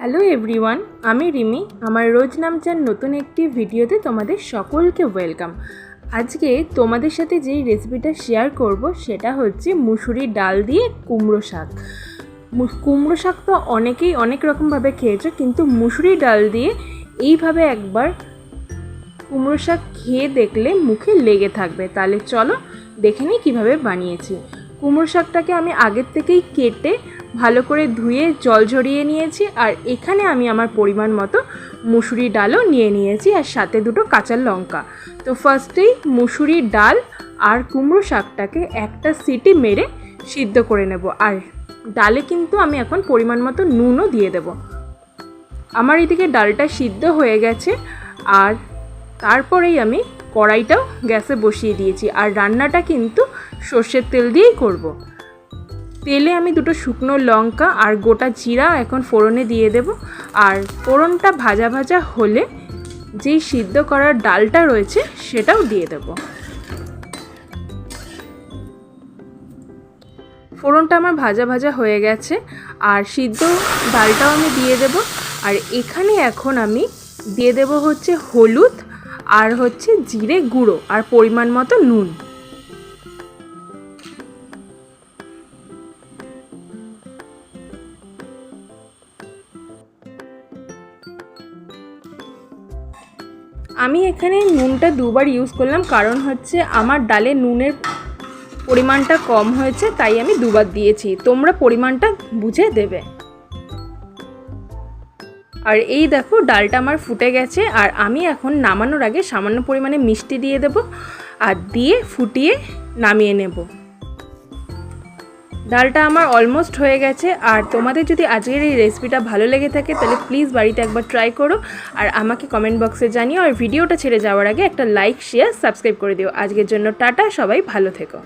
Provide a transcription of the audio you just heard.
Hello everyone, আমি রিমি। আমার রোজ নামচার নতুন একটি ভিডিওতে তোমাদের সকলকে ওয়েলকাম। আজকে তোমাদের সাথে যেই রেসিপিটা শেয়ার করব, সেটা হচ্ছে মুসুরি ডাল দিয়ে কুমড়ো শাক। কুমড়ো শাক তো অনেকেই অনেক রকমভাবে খেয়েছো, কিন্তু মুসুরি ডাল দিয়ে এইভাবে একবার কুমড়ো শাক খেয়ে দেখলে মুখে লেগে থাকবে। তাহলে চলো দেখে নিই কীভাবে বানিয়েছি। কুমড়ো শাকটাকে আমি আগের থেকেই কেটে ভালো করে ধুয়ে জল ঝরিয়ে নিয়েছি আর এখানে আমি আমার পরিমাণ মতো মুসুরি ডালও নিয়ে নিয়েছি আর সাথে দুটো কাঁচা লঙ্কা তো ফার্স্টেই মুসুরি ডাল আর কুমড়ো শাকটাকে একটা সিটি মেরে সিদ্ধ করে নেব আর ডালে কিন্তু আমি এখন পরিমাণ মতো নুনও দিয়ে দেবো আমার এদিকে ডালটা সিদ্ধ হয়ে গেছে আর তারপরেই আমি কড়াইটাও গ্যাসে বসিয়ে দিয়েছি আর রান্নাটা কিন্তু সর্ষের তেল দিয়েই করব। তেলে আমি দুটো শুকনো লঙ্কা আর গোটা জিরা এখন ফোড়নে দিয়ে দেব। আর ফোড়নটা ভাজা ভাজা হলে যেই সিদ্ধ করার ডালটা রয়েছে সেটাও দিয়ে দেব। ফোড়নটা আমার ভাজা ভাজা হয়ে গেছে আর সিদ্ধ ডালটাও আমি দিয়ে দেব। আর এখানে এখন আমি দিয়ে দেব হচ্ছে হলুদ আর হচ্ছে জিরে গুঁড়ো আর পরিমাণ মতো নুন। আমি এখানে নুনটা দুবার ইউজ করলাম, কারণ হচ্ছে আমার ডালে নুনের পরিমাণটা কম হয়েছে, তাই আমি দুবার দিয়েছি। তোমরা পরিমাণটা বুঝে দেবে। আর এই দেখো, ডালটা আমার ফুটে গেছে, আর আমি এখন নামানোর আগে সামান্য পরিমাণে মিষ্টি দিয়ে দেব, আর দিয়ে ফুটিয়ে নামিয়ে নেব। ডালটা আমার অলমোস্ট হয়ে গেছে। আর তোমাদের যদি আজকের এই রেসিপিটা ভালো লেগে থাকে, তাহলে প্লিজ বাড়িতে একবার ট্রাই করো। আর আমাকে কমেন্ট বক্সে জানিও। আর ভিডিওটা ছেড়ে যাওয়ার আগে একটা লাইক শেয়ার সাবস্ক্রাইব করে দিও। আজকের জন্য টাটা, সবাই ভালো থেকো।